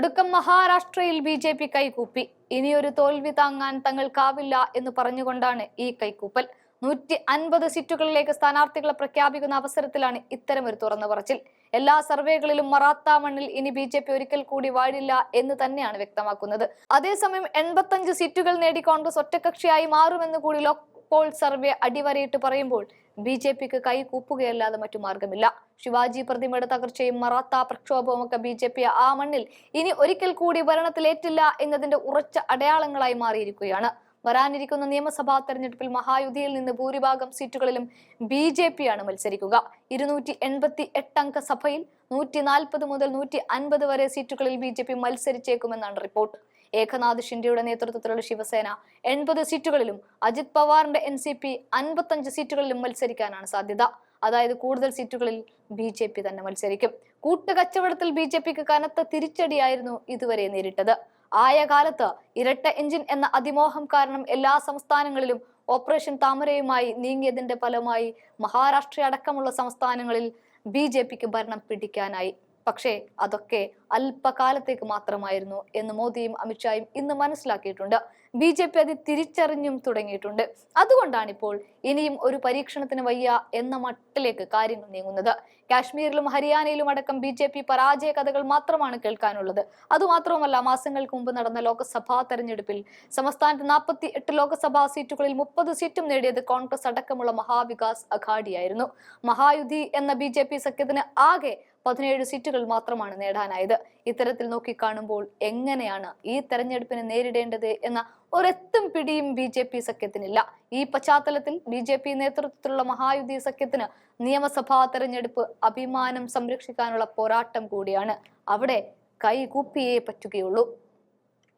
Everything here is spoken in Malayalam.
ഒടുക്കം മഹാരാഷ്ട്രയിൽ ബി ജെ പി കൈകൂപ്പി. ഇനിയൊരു തോൽവി താങ്ങാൻ തങ്ങൾക്കാവില്ല എന്ന് പറഞ്ഞുകൊണ്ടാണ് ഈ കൈകൂപ്പൽ. നൂറ്റി അൻപത് സീറ്റുകളിലേക്ക് സ്ഥാനാർത്ഥികളെ പ്രഖ്യാപിക്കുന്ന അവസരത്തിലാണ് ഇത്തരമൊരു തുറന്നു പറച്ചിൽ എല്ലാ സർവേകളിലും മറാത്ത മണ്ണിൽ ഇനി ബി ജെ പി ഒരിക്കൽ കൂടി വാഴില്ല എന്ന് തന്നെയാണ് വ്യക്തമാക്കുന്നത്. അതേസമയം എൺപത്തഞ്ച് സീറ്റുകൾ നേടി കോൺഗ്രസ് ഒറ്റക്കക്ഷിയായി മാറുമെന്ന് കൂടി പോൾ സർവേ അടിവരയിട്ട് പറയുമ്പോൾ ബി ജെ പിക്ക് കൈ കൂപ്പുകയല്ലാതെ മറ്റു മാർഗമില്ല. ശിവാജി പ്രതിമയുടെ തകർച്ചയും മറാത്ത പ്രക്ഷോഭവും ഒക്കെ ബി ജെ പി ആ മണ്ണിൽ ഇനി ഒരിക്കൽ കൂടി ഭരണത്തിലേറ്റില്ല എന്നതിന്റെ ഉറച്ച അടയാളങ്ങളായി മാറിയിരിക്കുകയാണ്. വരാനിരിക്കുന്ന നിയമസഭാ തെരഞ്ഞെടുപ്പിൽ മഹായുതിയിൽ നിന്ന് ഭൂരിഭാഗം സീറ്റുകളിലും ബി ജെ പി ആണ് മത്സരിക്കുക. ഇരുന്നൂറ്റി എൺപത്തി എട്ടംഗ സഭയിൽ നൂറ്റി നാൽപ്പത് മുതൽ നൂറ്റി അൻപത് വരെ സീറ്റുകളിൽ ബി ജെ പി മത്സരിച്ചേക്കുമെന്നാണ് റിപ്പോർട്ട്. ഏകനാഥ് ഷിൻഡെയുടെ നേതൃത്വത്തിലുള്ള ശിവസേന എൺപത് സീറ്റുകളിലും അജിത് പവാറിന്റെ എൻ സി പി അൻപത്തഞ്ച് സീറ്റുകളിലും മത്സരിക്കാനാണ് സാധ്യത. അതായത് കൂടുതൽ സീറ്റുകളിൽ ബി ജെ പി തന്നെ മത്സരിക്കും. കൂട്ടുകച്ചവടത്തിൽ ബി ജെ പിക്ക് കനത്ത തിരിച്ചടിയായിരുന്നു ഇതുവരെ നേരിട്ടത്. ആയ കാലത്ത് ഇരട്ട എഞ്ചിൻ എന്ന അതിമോഹം കാരണം എല്ലാ സംസ്ഥാനങ്ങളിലും ഓപ്പറേഷൻ താമരയുമായി നീങ്ങിയതിന്റെ ഫലമായി മഹാരാഷ്ട്ര അടക്കമുള്ള സംസ്ഥാനങ്ങളിൽ ബി ഭരണം പിടിക്കാനായി. പക്ഷേ അതൊക്കെ അല്പകാലത്തേക്ക് മാത്രമായിരുന്നു എന്ന് മോദിയും അമിത്ഷായും ഇന്ന് മനസ്സിലാക്കിയിട്ടുണ്ട്. ബി ജെ പി അത് തിരിച്ചറിഞ്ഞും തുടങ്ങിയിട്ടുണ്ട്. അതുകൊണ്ടാണിപ്പോൾ ഇനിയും ഒരു പരീക്ഷണത്തിന് വയ്യ എന്ന മട്ടിലേക്ക് കാര്യങ്ങൾ നീങ്ങുന്നത്. കാശ്മീരിലും ഹരിയാനയിലും അടക്കം ബി ജെ പി പരാജയ കഥകൾ മാത്രമാണ് കേൾക്കാനുള്ളത്. അതുമാത്രവുമല്ല മാസങ്ങൾക്ക് മുമ്പ് നടന്ന ലോക്സഭാ തെരഞ്ഞെടുപ്പിൽ സംസ്ഥാനത്ത് നാൽപ്പത്തി എട്ട് ലോക്സഭാ സീറ്റുകളിൽ മുപ്പത് സീറ്റും നേടിയത് കോൺഗ്രസ് അടക്കമുള്ള മഹാവികാസ് അഘാഡിയായിരുന്നു മഹായുധി എന്ന ബി സഖ്യത്തിന് ആകെ പതിനേഴ് സീറ്റുകൾ മാത്രമാണ് നേടാനായത്. ഇത്തരത്തിൽ നോക്കിക്കാണുമ്പോൾ എങ്ങനെയാണ് ഈ തെരഞ്ഞെടുപ്പിനെ നേരിടേണ്ടത് എന്ന ഒരെത്തും പിടിയും ബി ജെ പി സഖ്യത്തിനില്ല. ഈ പശ്ചാത്തലത്തിൽ ബി ജെ പി നേതൃത്വത്തിലുള്ള മഹായുദ്ധി സഖ്യത്തിന് നിയമസഭാ തെരഞ്ഞെടുപ്പ് അഭിമാനം സംരക്ഷിക്കാനുള്ള പോരാട്ടം കൂടിയാണ്. അവിടെ കൈകൂപ്പിയേ പറ്റുകയുള്ളൂ.